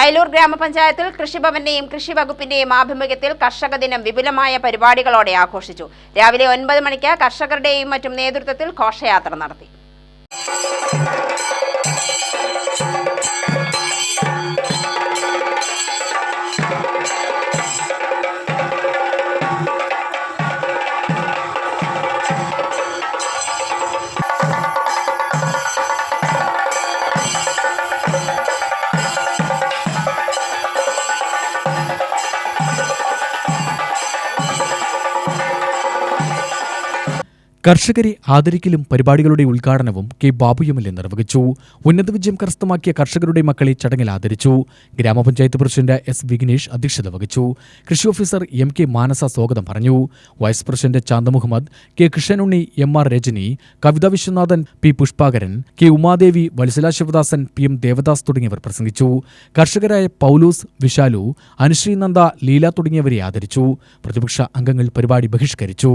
അയലൂർ ഗ്രാമപഞ്ചായത്തിൽ കൃഷിഭവന്റെയും കൃഷി വകുപ്പിന്റെയും ആഭിമുഖ്യത്തിൽ കർഷക ദിനം വിപുലമായ പരിപാടികളോടെ ആഘോഷിച്ചു. രാവിലെ ഒൻപത് മണിക്ക് കർഷകരുടെയും മറ്റും നേതൃത്വത്തിൽ ഘോഷയാത്ര നടത്തി. കർഷകരെ ആദരിക്കലും പരിപാടികളുടെ ഉദ്ഘാടനവും K Babu M L A നിർവഹിച്ചു. ഉന്നത വിജയം കരസ്ഥമാക്കിയ കർഷകരുടെ മക്കളെ ചടങ്ങിൽ ആദരിച്ചു. ഗ്രാമപഞ്ചായത്ത് പ്രസിഡന്റ് എസ് വിഘ്നേഷ് അധ്യക്ഷത വഹിച്ചു. കൃഷി ഓഫീസർ എം കെ മാനസ സ്വാഗതം പറഞ്ഞു. Vice president Chantha Muhammad K Krishnanunni M R Rajani Kavitha Viswanathan P Pushpakaran K Umadevi Vatsala Sivadasan P M Devadas തുടങ്ങിയവർ പ്രസംഗിച്ചു. കർഷകരായ പൗലൂസ് വിശാലു അനുശ്രീ നന്ദ ലീല തുടങ്ങിയവരെ ആദരിച്ചു. പ്രതിപക്ഷ അംഗങ്ങൾ പരിപാടി ബഹിഷ്കരിച്ചു.